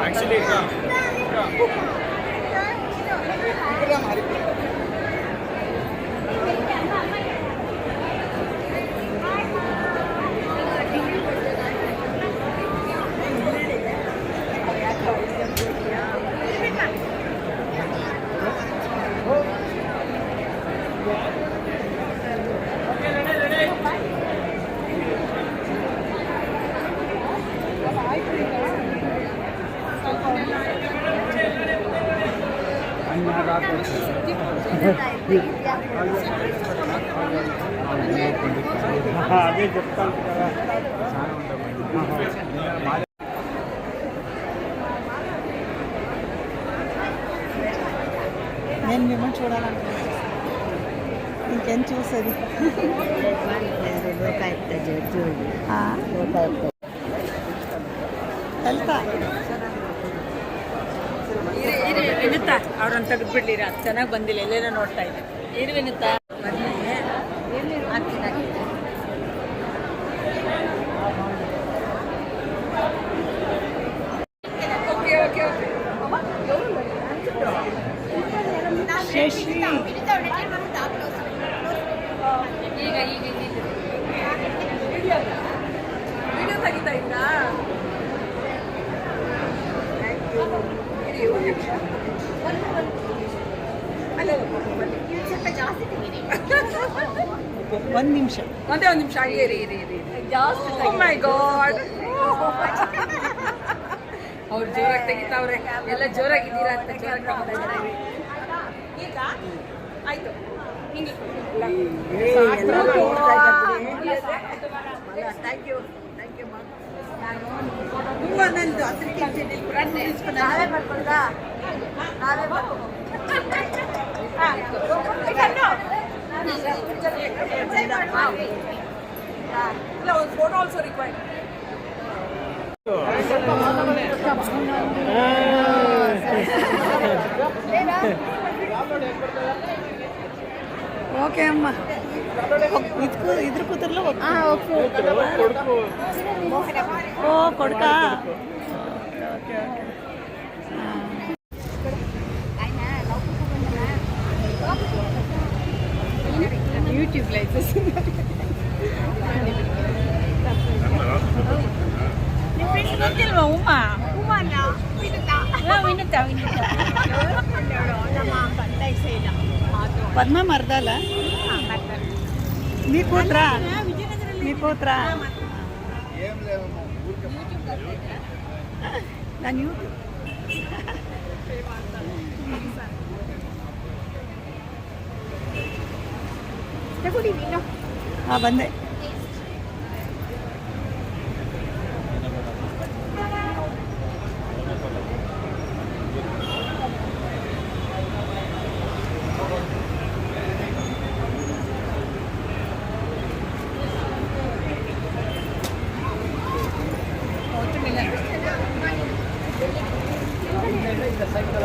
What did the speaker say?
Actually, yeah. Yeah. నేను మిమ్మల్ని చూడాలనుకుంటున్నాను. ఇంకేం చూసేది? వెళ్తా. ವಿನುತ್ತಾ ಅವ್ರನ್ನ ತೆಗೆದ್ಬಿಡ್ಲಿರ ಅದು ಚೆನ್ನಾಗಿ ಬಂದಿಲ್ಲ ಎಲ್ಲೇನೋ ನೋಡ್ತಾ ಇದ್ದೆ. ಇರು ವಿನುತ್ತಾ ಶಶಿ. ಈಗ ಈಗ ವಿಡಿಯೋ ತೆಗಿತಾ ಇದ್ರಾ? ಒಂದು ನಿಮಿಷ. ಒಂದೇ ಒಂದು ನಿಮಿಷ ಹಂಗೆ ಇರಿ ಇರಿ ಇರಿ ಜಾಸ್ತಿ ಮೈ ಗಾಡ್ ಅವ್ರು ಜೋರಾಗಿ ತೆಗಿತಾವ್ರೆ. ಎಲ್ಲ ಜೋರಾಗಿದ್ದೀರಾ ಅಂತ ಜೋರಾಗಿ ಈಗ ಆಯ್ತು. ಹಿಂಗೆ ಥ್ಯಾಂಕ್ ಯು ಥ್ಯಾಂಕ್ ಯು ಹೂವು ನಂದು ಅದಕ್ಕೆ ನಾವೇ ಬರ್ಬೋದಾ? ನಾವೇ ಒಂದು ಫೋಟೋ ಆಲ್ಸೋ ರಿಕ್ವೈರ್ಡ್ ಓಕೆ ಅಮ್ಮ. ಇದ್ರ ಓಕೆ. ಓ ಕೊಡ್ಕ? Okay okay. ಯೂಟ್ಯೂಬ್ಲೈತೆ ನಿಮ್ಮ ಫ್ರೆಂಡ್ಸ್ ಗೊತ್ತಿಲ್ವಾ ಉಮಾ? ಉಮಾ ಅಲ್ಲ ವಿನುತಾ ವಿನುತಾ ವಿನುತಾ. ನಮ್ಮ ಪಂಚಾಯತ್ ಪದ್ಮ ಮರ್ದಲ್ಲ? ನೀ ಕೂತ್ರ ನೀ ಕೂತ್ರ ನಾನು ಯೂಟ್ಯೂಬ್ ಚಾಪುಡಿ ನೀನು ಹಾಂ ಬಂದೆ ಸಾಯಂಕಾಲ